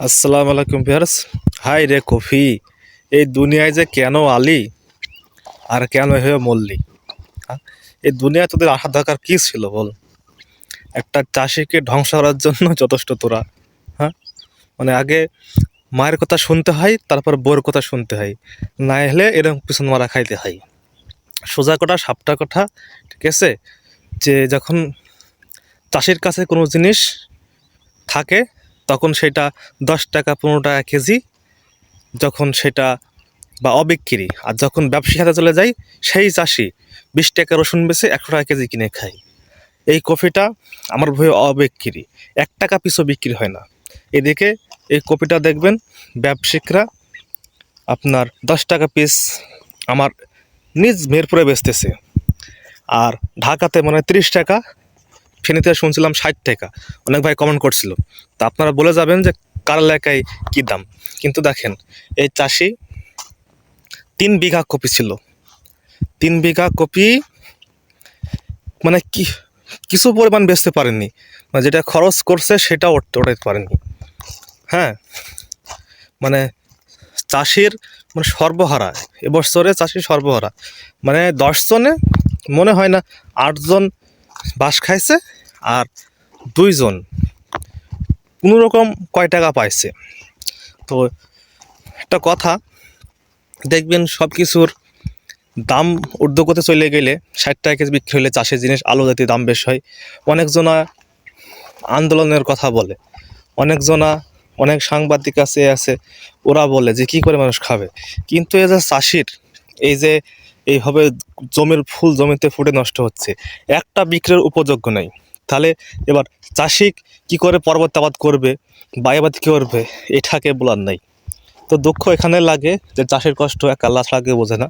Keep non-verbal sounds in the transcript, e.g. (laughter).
আসসালামু আলাইকুম viewers high রে কফি, এই দুনিয়ায় যে কেন আলি? আর কেন হয়ে হ্যাঁ? এই দুনিয়ায় তোদের আসার দরকার কী ছিল বল? একটা চাষিকে ধ্বংস করার জন্য (laughs) যথেষ্ট তোরা হ্যাঁ? মানে আগে মায়ের কথা শুনতে হয়, তারপর বউয়ের কথা শুনতে হয়। না হলে এরকম পিছন মারা খাইতে হয়। সোজা কথা, সাপটা কথা, ঠিক আছে? যে যখন চাষির কাছে কোনো জিনিস থাকে তখন সেটা দশ টাকা, পনেরো টাকা কেজি যখন সেটা বা অবিক্রি। আর যখন ব্যবসায়ী হাতে চলে যায় সেই চাষি বিশ টাকা রসুন বেচে একশো টাকা কেজি কিনে খায়। এই কফিটা আমার ভয়ে অবিক্রি। এক টাকা পিছু বিক্রি হয় না। এদিকে এই কপিটা দেখবেন, ব্যবসায়িকরা আপনার দশ টাকা পিস আমার নিজ মেরপুরে বেচতেছে। আর ঢাকাতে মানে তিরিশ টাকা ফেনীতে শুনছিলাম ষাট টাকা। অনেক ভাই কমেন্ট করছিল। তা আপনারা বলে যাবেন যে কার এলাকায় কী দাম। কিন্তু দেখেন, এই চাষি তিন বিঘা কপি ছিল। তিন বিঘা কপি মানে কি, কিছু পরিমাণ বেচতে পারেননি। মানে যেটা খরচ করছে সেটা উঠাতে পারেননি। হ্যাঁ? মানে চাষির মানে সর্বহারা, এবছরে চাষির সর্বহারা। মানে দশজনে মনে হয় না আটজন বাস খাইছে আর দুইজন কোনো রকম কয় টাকা পাইছে। তো একটা কথা, দেখবেন সব কিছুর দাম ঊর্ধ্বগতি চলে গেলে ষাট টাকা কেজি বিক্রি হলে চাষের জিনিস, আলু জাতীয় দাম বেশ হয়। অনেকজনা আন্দোলনের কথা বলে, অনেকজনা, অনেক সাংবাদিক আছে আছে, ওরা বলে যে কী করে মানুষ খাবে। কিন্তু এই যে চাষির, এই যে এইভাবে জমির ফুল জমিতে ফুটে নষ্ট হচ্ছে। একটা বিক্রির উপযোগ্য নাই। তাহলে এবার চাষি কি করে পর্বতাবাদ করবে? বায়াবাদ কী করবে? এটাকে বলার নাই। তো দুঃখ এখানে লাগে যে চাষের কষ্ট এক আল্লাহ লাগে বোঝে না।